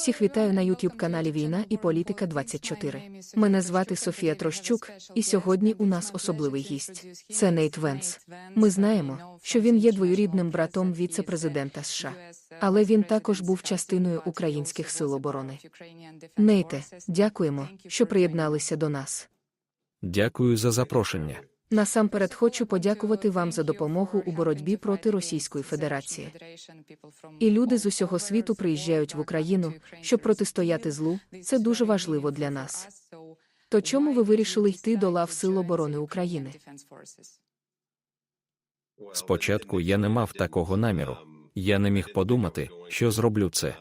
Всіх вітаю на youtube каналі Війна і Політика 24. Мене звати Софія Трощук, і сьогодні у нас особливий гість. Це Нейт Венс. Ми знаємо, що він є двоюрідним братом віце-президента США, але він також був частиною українських сил оборони. Нейте, дякуємо, що приєдналися до нас. Дякую за запрошення. Насамперед хочу подякувати вам за допомогу у боротьбі проти Російської Федерації. І люди з усього світу приїжджають в Україну, щоб протистояти злу. Це дуже важливо для нас. То чому ви вирішили йти до лав Сил оборони України? Спочатку я не мав такого наміру. Я не міг подумати, що зроблю це.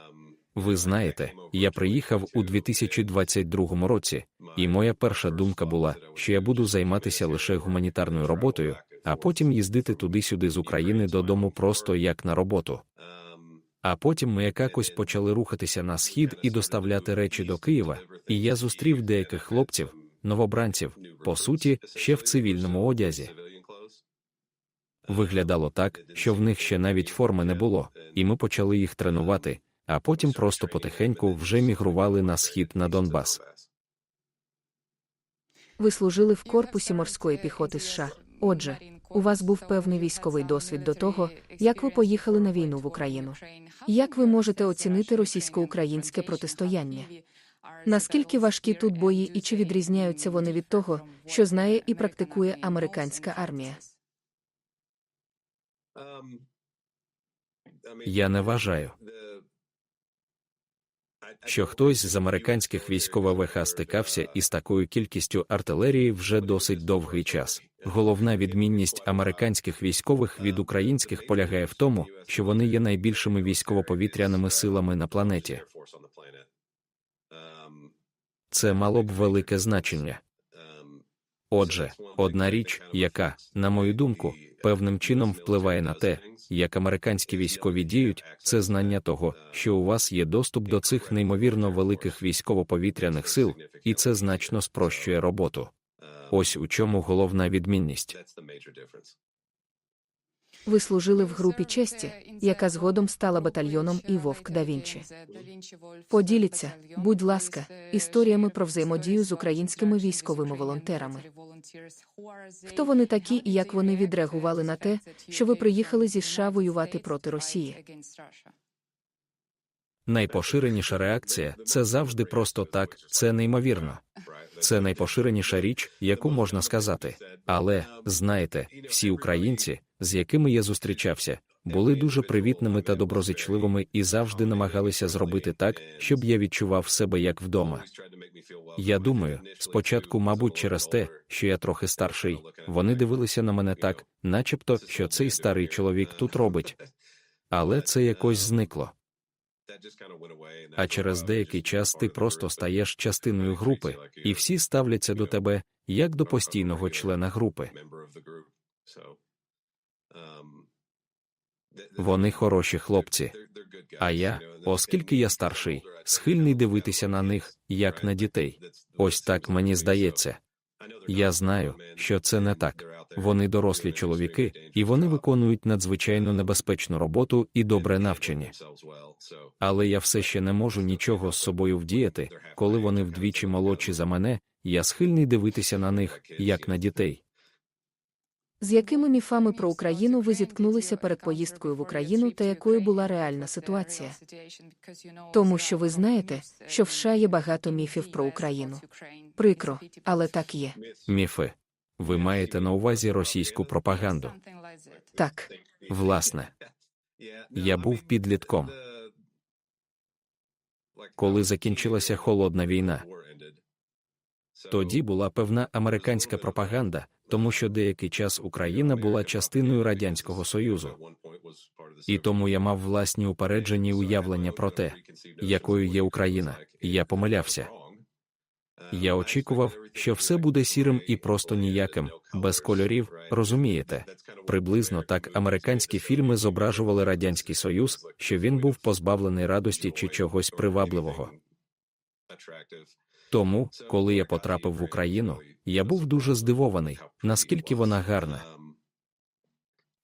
Ви знаєте, я приїхав у 2022 році, і моя перша думка була, що я буду займатися лише гуманітарною роботою, а потім їздити туди-сюди з України додому просто як на роботу. А потім ми якось почали рухатися на схід і доставляти речі до Києва, і я зустрів деяких хлопців, новобранців, по суті, ще в цивільному одязі. Виглядало так, що в них ще навіть форми не було, і ми почали їх тренувати, а потім просто потихеньку вже мігрували на схід на Донбас. Ви служили в корпусі морської піхоти США. Отже, у вас був певний військовий досвід до того, як ви поїхали на війну в Україну. Як ви можете оцінити російсько-українське протистояння? Наскільки важкі тут бої і чи відрізняються вони від того, що знає і практикує американська армія? Я не вважаю, що хтось з американських військових стикався із такою кількістю артилерії вже досить довгий час. Головна відмінність американських військових від українських полягає в тому, що вони є найбільшими військово-повітряними силами на планеті. Це мало б велике значення. Отже, одна річ, яка, на мою думку, певним чином впливає на те, як американські військові діють, це знання того, що у вас є доступ до цих неймовірно великих військово-повітряних сил, і це значно спрощує роботу. Ось у чому головна відмінність. Ви служили в групі честі, яка згодом стала батальйоном і Вовк да Вінчі. Поділіться, будь ласка, історіями про взаємодію з українськими військовими волонтерами. Хто вони такі і як вони відреагували на те, що ви приїхали зі США воювати проти Росії? Найпоширеніша реакція це завжди просто так, це неймовірно. Це найпоширеніша річ, яку можна сказати. Але, знаєте, всі українці, з якими я зустрічався, були дуже привітними та доброзичливими і завжди намагалися зробити так, щоб я відчував себе як вдома. Я думаю, спочатку, мабуть, через те, що я трохи старший, вони дивилися на мене так, начебто, що цей старий чоловік тут робить. Але це якось зникло. А через деякий час ти просто стаєш частиною групи, і всі ставляться до тебе як до постійного члена групи. Вони хороші хлопці. А я, оскільки я старший, схильний дивитися на них як на дітей. Ось так мені здається. Я знаю, що це не так. Вони дорослі чоловіки, і вони виконують надзвичайно небезпечну роботу і добре навчені. Але я все ще не можу нічого з собою вдіяти, коли вони вдвічі молодші за мене, я схильний дивитися на них як на дітей. З якими міфами про Україну ви зіткнулися перед поїздкою в Україну та якою була реальна ситуація? Тому що ви знаєте, що в США є багато міфів про Україну. Прикро, але так є. Міфи. Ви маєте на увазі російську пропаганду. Так, Власне, я був підлітком, коли закінчилася холодна війна. Тоді була певна американська пропаганда, тому що деякий час Україна була частиною радянського союзу. І тому я мав власні упереджені уявлення про те, якою є Україна. Я помилявся. Я очікував, що все буде сірим і просто ніяким, без кольорів, розумієте? Приблизно так американські фільми зображували радянський союз, що він був позбавлений радості чи чогось привабливого. Тому, коли я потрапив в Україну, я був дуже здивований, наскільки вона гарна.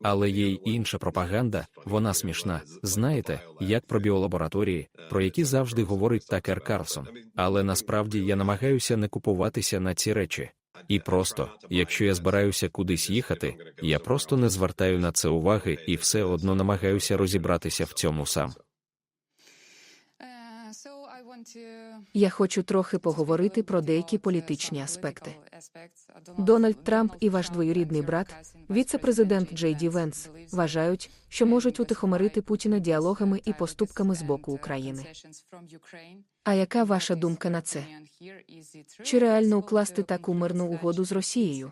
Але є й інша пропаганда, вона смішна. Знаєте, як про біолабораторії, про які завжди говорить Такер Карлсон. Але насправді я намагаюся не купуватися на ці речі. І просто, якщо я збираюся кудись їхати, я просто не звертаю на це уваги і все одно намагаюся розібратися в цьому сам. Я хочу трохи поговорити про деякі політичні аспекти. Дональд Трамп і ваш двоюрідний брат, віце-президент Джей Ді Венс, вважають, що можуть утихомирити Путіна діалогами і поступками з боку України. А яка ваша думка на це? Чи реально укласти таку мирну угоду з Росією?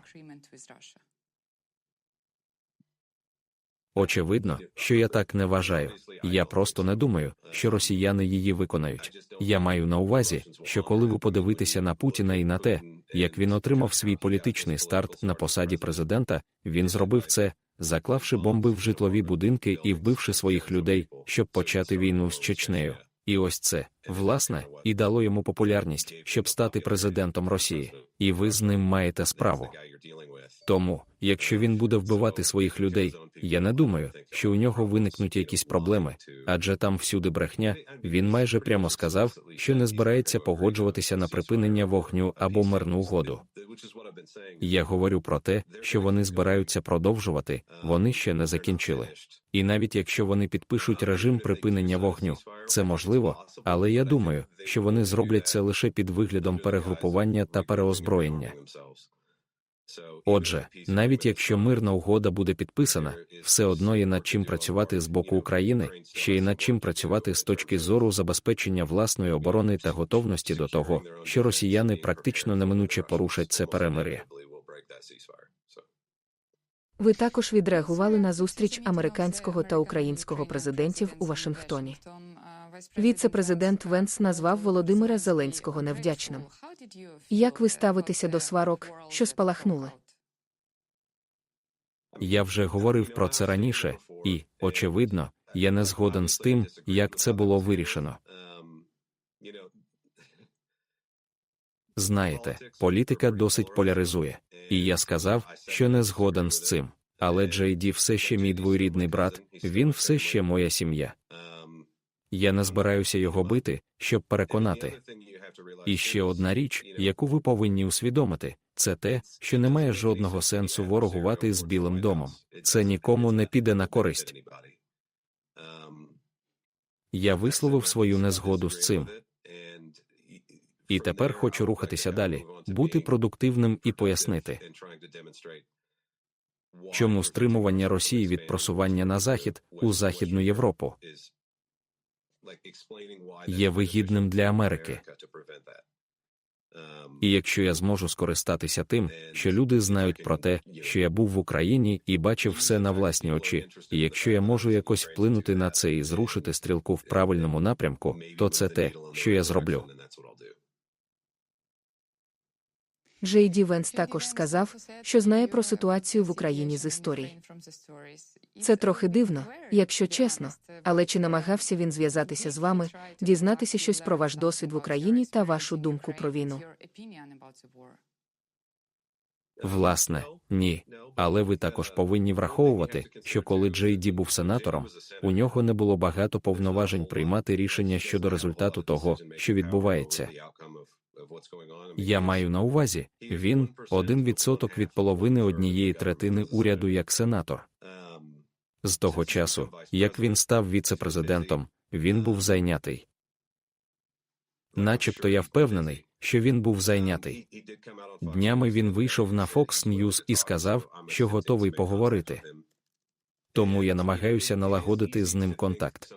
Очевидно, що я так не вважаю. Я просто не думаю, що росіяни її виконають. Я маю на увазі, що коли ви подивитеся на Путіна і на те, як він отримав свій політичний старт на посаді президента, він зробив це, заклавши бомби в житлові будинки і вбивши своїх людей, щоб почати війну з Чечнею. І ось це, власне, і дало йому популярність, щоб стати президентом Росії. І ви з ним маєте справу. Тому, якщо він буде вбивати своїх людей, я не думаю, що у нього виникнуть якісь проблеми, адже там всюди брехня. Він майже прямо сказав, що не збирається погоджуватися на припинення вогню або мирну угоду. Я говорю про те, що вони збираються продовжувати, вони ще не закінчили. І навіть якщо вони підпишуть режим припинення вогню, це можливо, але я думаю, що вони зроблять це лише під виглядом перегрупування та переозброєння. Отже, навіть якщо мирна угода буде підписана, все одно є над чим працювати з боку України, ще й над чим працювати з точки зору забезпечення власної оборони та готовності до того, що росіяни практично неминуче порушать це перемир'я. Ви також відреагували на зустріч американського та українського президентів у Вашингтоні. Віце-президент Венс назвав Володимира Зеленського невдячним. Як ви ставитеся до сварок, що спалахнули? Я вже говорив про це раніше, і, очевидно, я не згоден з тим, як це було вирішено. Знаєте, політика досить поляризує, і я сказав, що не згоден з цим. Але Джей Ді все ще мій двоюрідний брат, він все ще моя сім'я. Я не збираюся його бити, щоб переконати. І ще одна річ, яку ви повинні усвідомити, це те, що немає жодного сенсу ворогувати з Білим домом. Це нікому не піде на користь. Я висловив свою незгоду з цим. І тепер хочу рухатися далі, бути продуктивним і пояснити, чому стримування Росії від просування на захід у Західну Європу є вигідним для Америки. І якщо я зможу скористатися тим, що люди знають про те, що я був в Україні і бачив все на власні очі, і якщо я можу якось вплинути на це і зрушити стрілку в правильному напрямку, то це те, що я зроблю. Джей Ді Венс також сказав, що знає про ситуацію в Україні з історії. Це трохи дивно, якщо чесно, але чи намагався він зв'язатися з вами, дізнатися щось про ваш досвід в Україні та вашу думку про війну? Власне, ні. Але ви також повинні враховувати, що коли Джей Ді був сенатором, у нього не було багато повноважень приймати рішення щодо результату того, що відбувається. Я маю на увазі, він один відсоток від половини однієї третини уряду як сенатор. З того часу, як він став віце-президентом, він був зайнятий. Начебто я впевнений, що він був зайнятий. Днями він вийшов на Fox News і сказав, що готовий поговорити. Тому я намагаюся налагодити з ним контакт.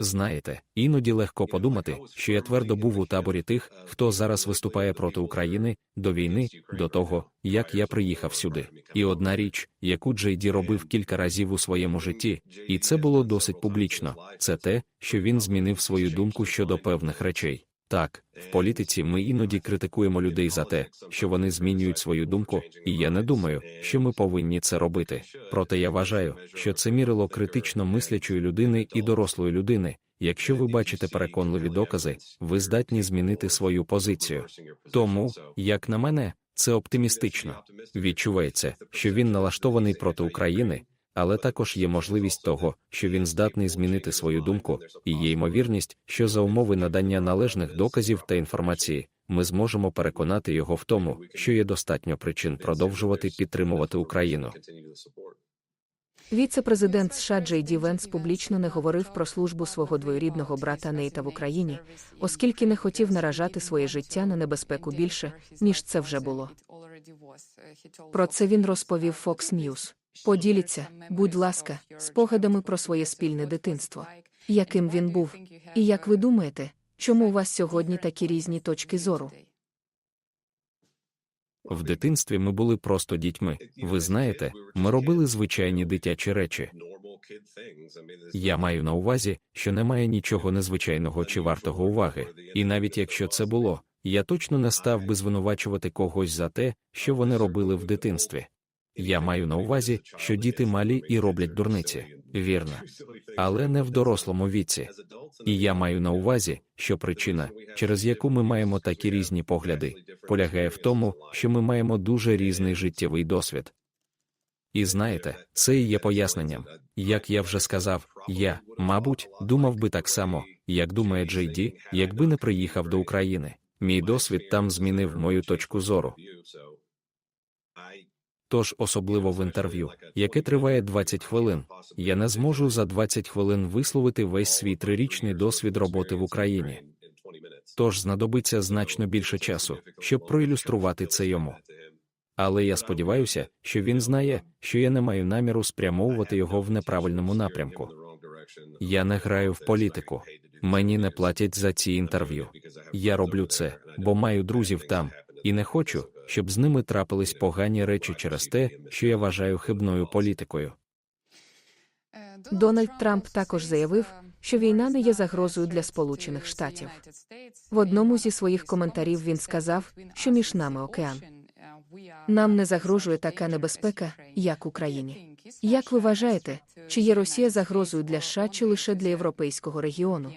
Знаєте, іноді легко подумати, що я твердо був у таборі тих, хто зараз виступає проти України до війни, до того, як я приїхав сюди. І одна річ, яку Джей Ді робив кілька разів у своєму житті, і це було досить публічно, це те, що він змінив свою думку щодо певних речей. Так, в політиці ми іноді критикуємо людей за те, що вони змінюють свою думку, і я не думаю, що ми повинні це робити. Проте я вважаю, що це мірило критично мислячої людини і дорослої людини. Якщо ви бачите переконливі докази, ви здатні змінити свою позицію. Тому, як на мене, це оптимістично. Відчувається, що він налаштований проти України, але також є можливість того, що він здатний змінити свою думку, і є ймовірність, що за умови надання належних доказів та інформації ми зможемо переконати його в тому, що є достатньо причин продовжувати підтримувати Україну. Віце-президент США Джей Ді Венс публічно не говорив про службу свого двоюрідного брата Нейта в Україні, оскільки не хотів наражати своє життя на небезпеку більше, ніж це вже було. Про це він розповів Fox News. Поділіться, будь ласка, спогадами про своє спільне дитинство. Яким він був? І як ви думаєте, чому у вас сьогодні такі різні точки зору? В дитинстві ми були просто дітьми. Ви знаєте, ми робили звичайні дитячі речі. Я маю на увазі, що немає нічого незвичайного чи вартого уваги, і навіть якщо це було, я точно не став би звинувачувати когось за те, що вони робили в дитинстві. Я маю на увазі, що діти малі і роблять дурниці, вірно, але не в дорослому віці. І я маю на увазі, що причина, через яку ми маємо такі різні погляди, полягає в тому, що ми маємо дуже різний життєвий досвід. І знаєте, це і є поясненням. Як я вже сказав, я, мабуть, думав би так само, як думає Джей Ді, якби не приїхав до України. Мій досвід там змінив мою точку зору. Тож, особливо в інтерв'ю, яке триває 20 хвилин, я не зможу за 20 хвилин висловити весь свій трирічний досвід роботи в Україні. Тож знадобиться значно більше часу, щоб проілюструвати це йому. Але я сподіваюся, що він знає, що я не маю наміру спрямовувати його в неправильному напрямку. Я не граю в політику. Мені не платять за ці інтерв'ю. Я роблю це, бо маю друзів там, і не хочу, щоб з ними трапились погані речі через те, що я вважаю хибною політикою. Дональд Трамп також заявив, що війна не є загрозою для Сполучених Штатів. В одному зі своїх коментарів він сказав, що між нами океан. Нам не загрожує така небезпека, як Україні. Як ви вважаєте, чи є Росія загрозою для США чи лише для європейського регіону?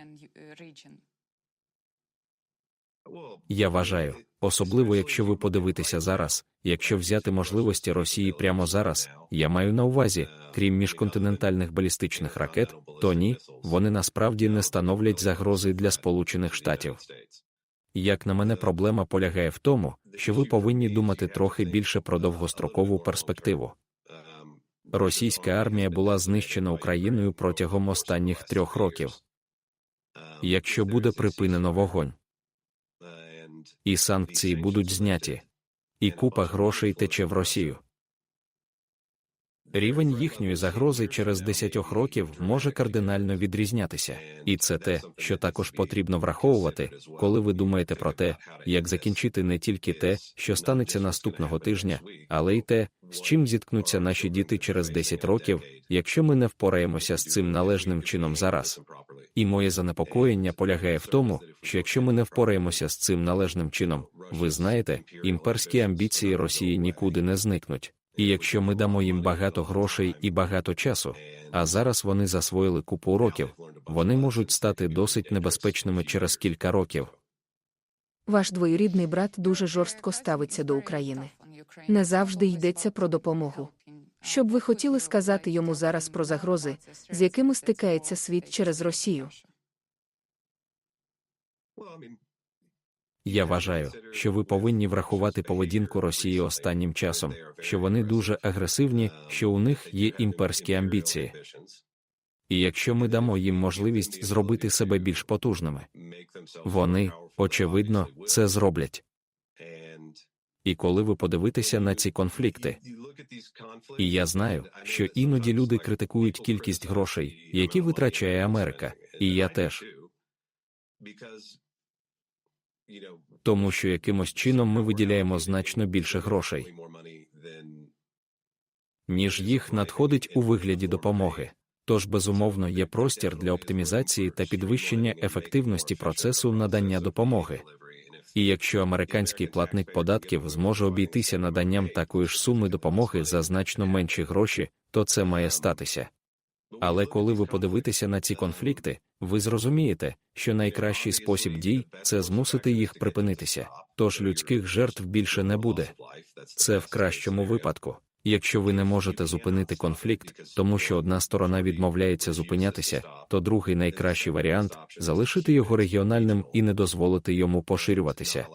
Я вважаю, особливо якщо ви подивитеся зараз, якщо взяти можливості Росії прямо зараз, я маю на увазі, крім міжконтинентальних балістичних ракет, то ні, вони насправді не становлять загрози для Сполучених Штатів. Як на мене, проблема полягає в тому, що ви повинні думати трохи більше про довгострокову перспективу. Російська армія була знищена Україною протягом останніх трьох років. Якщо буде припинено вогонь, і санкції будуть зняті, і купа грошей тече в Росію. Рівень їхньої загрози через 10 років може кардинально відрізнятися, і це те, що також потрібно враховувати, коли ви думаєте про те, як закінчити не тільки те, що станеться наступного тижня, але й те, з чим зіткнуться наші діти через 10 років, якщо ми не впораємося з цим належним чином зараз. І моє занепокоєння полягає в тому, що якщо ми не впораємося з цим належним чином, ви знаєте, імперські амбіції Росії нікуди не зникнуть. І якщо ми дамо їм багато грошей і багато часу, а зараз вони засвоїли купу років, вони можуть стати досить небезпечними через кілька років. Ваш двоюрідний брат дуже жорстко ставиться до України. Не завжди йдеться про допомогу. Що б ви хотіли сказати йому зараз про загрози, з якими стикається світ через Росію? Я вважаю, що ви повинні врахувати поведінку Росії останнім часом, що вони дуже агресивні, що у них є імперські амбіції. І якщо ми дамо їм можливість зробити себе більш потужними, вони, очевидно, це зроблять. І коли ви подивитеся на ці конфлікти, і я знаю, що іноді люди критикують кількість грошей, які витрачає Америка, і я теж. Тому що якимось чином ми виділяємо значно більше грошей, ніж їх надходить у вигляді допомоги. Тож, безумовно, є простір для оптимізації та підвищення ефективності процесу надання допомоги. І якщо американський платник податків зможе обійтися наданням такої ж суми допомоги за значно менші гроші, то це має статися. Але коли ви подивитеся на ці конфлікти, ви зрозумієте, що найкращий спосіб дій це змусити їх припинитися, тож людських жертв більше не буде. Це в кращому випадку. Якщо ви не можете зупинити конфлікт, тому що одна сторона відмовляється зупинятися, то другий найкращий варіант залишити його регіональним і не дозволити йому поширюватися.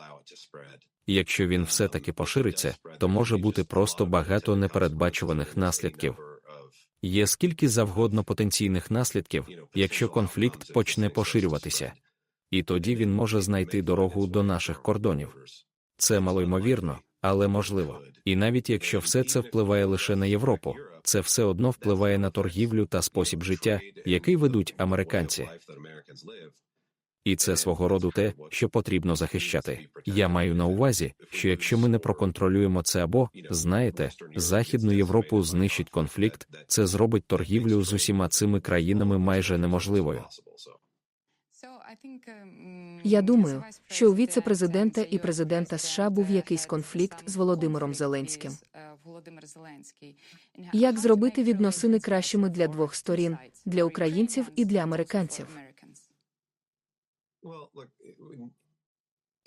Якщо він все-таки пошириться, то може бути просто багато непередбачуваних наслідків. Є скільки завгодно потенційних наслідків, якщо конфлікт почне поширюватися. І тоді він може знайти дорогу до наших кордонів. Це малоймовірно, але можливо. І навіть якщо все це впливає лише на Європу, це все одно впливає на торгівлю та спосіб життя, який ведуть американці. І це свого роду те, що потрібно захищати. Я маю на увазі, що якщо ми не проконтролюємо це або, знаєте, Західну Європу знищить конфлікт, це зробить торгівлю з усіма цими країнами майже неможливою. Я думаю, що у віце-президента і президента США був якийсь конфлікт з Володимиром Зеленським. Як зробити відносини кращими для двох сторін, для українців і для американців?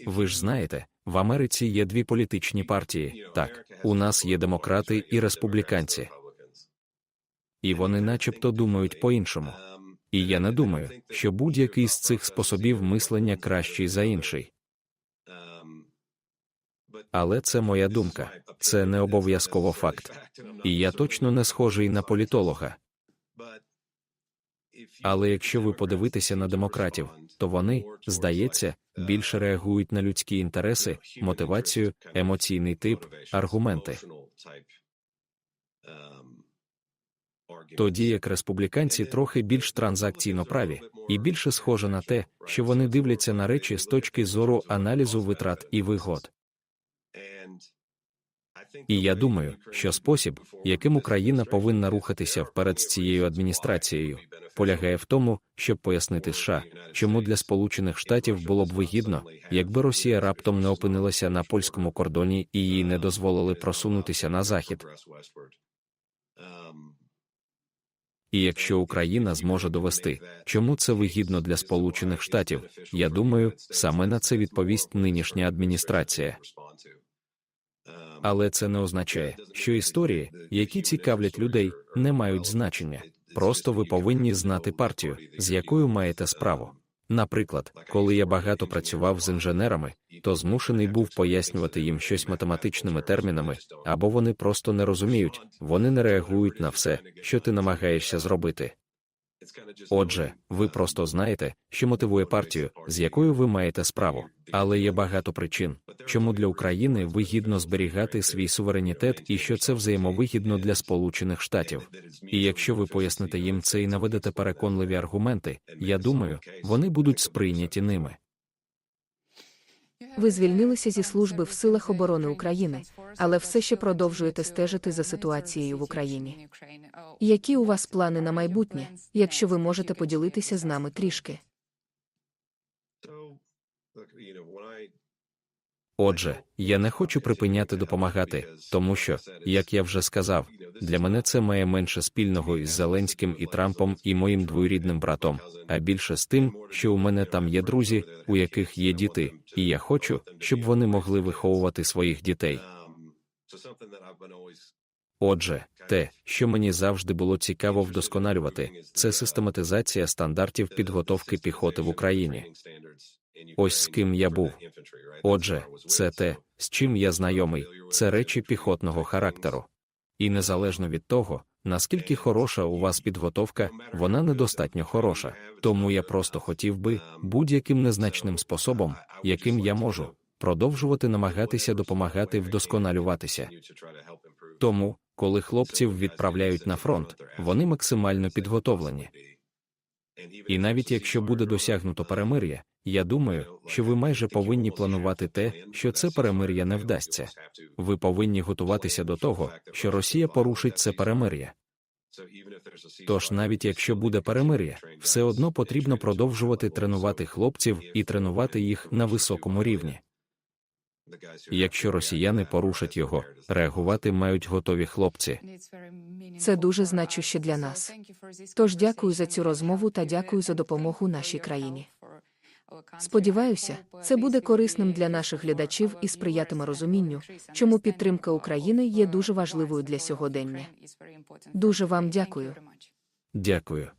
Ви ж знаєте, в Америці є дві політичні партії. Так, у нас є демократи і республіканці, і вони начебто думають по-іншому. І я не думаю, що будь-який з цих способів мислення кращий за інший. Але це моя думка, це не обов'язково факт. І я точно не схожий на політолога. Але якщо ви подивитеся на демократів, то вони, здається, більше реагують на людські інтереси, мотивацію, емоційний тип, аргументи. Тоді як республіканці трохи більш транзакційно праві, і більше схоже на те, що вони дивляться на речі з точки зору аналізу витрат і вигод. І я думаю, що спосіб, яким Україна повинна рухатися вперед з цією адміністрацією, полягає в тому, щоб пояснити США, чому для Сполучених Штатів було б вигідно, якби Росія раптом не опинилася на польському кордоні і їй не дозволили просунутися на захід. І якщо Україна зможе довести, чому це вигідно для Сполучених Штатів, я думаю, саме на це відповість нинішня адміністрація. Але це не означає, що історії, які цікавлять людей, не мають значення. Просто ви повинні знати партію, з якою маєте справу. Наприклад, коли я багато працював з інженерами, то змушений був пояснювати їм щось математичними термінами, або вони просто не розуміють, вони не реагують на все, що ти намагаєшся зробити. Отже, ви просто знаєте, що мотивує партію, з якою ви маєте справу. Але є багато причин, чому для України вигідно зберігати свій суверенітет і що це взаємовигідно для Сполучених Штатів. І якщо ви поясните їм це і наведете переконливі аргументи, я думаю, вони будуть сприйняті ними. Ви звільнилися зі служби в силах оборони України, але все ще продовжуєте стежити за ситуацією в Україні. Які у вас плани на майбутнє, якщо ви можете поділитися з нами трішки? Отже, я не хочу припиняти допомагати, тому що, як я вже сказав, для мене це має менше спільного із Зеленським і Трампом і моїм двоюрідним братом, а більше з тим, що у мене там є друзі, у яких є діти, і я хочу, щоб вони могли виховувати своїх дітей. Отже, те, що мені завжди було цікаво вдосконалювати, це систематизація стандартів підготовки піхоти в Україні. Ось з ким я був. Отже, це те, з чим я знайомий, це речі піхотного характеру. І незалежно від того, наскільки хороша у вас підготовка, вона недостатньо хороша. Тому я просто хотів би будь-яким незначним способом, яким я можу, продовжувати намагатися допомагати вдосконалюватися. Тому, коли хлопців відправляють на фронт, вони максимально підготовлені. І навіть якщо буде досягнуто перемир'я, я думаю, що ви майже повинні планувати те, що це перемир'я не вдасться. Ви повинні готуватися до того, що Росія порушить це перемир'я. Тож, навіть якщо буде перемир'я, все одно потрібно продовжувати тренувати хлопців і тренувати їх на високому рівні. Якщо росіяни порушать його, реагувати мають готові хлопці. Це дуже значуще для нас. Тож дякую за цю розмову та дякую за допомогу нашій країні. Сподіваюся, це буде корисним для наших глядачів і сприятиме розумінню, чому підтримка України є дуже важливою для сьогодення. Дуже вам дякую. Дякую.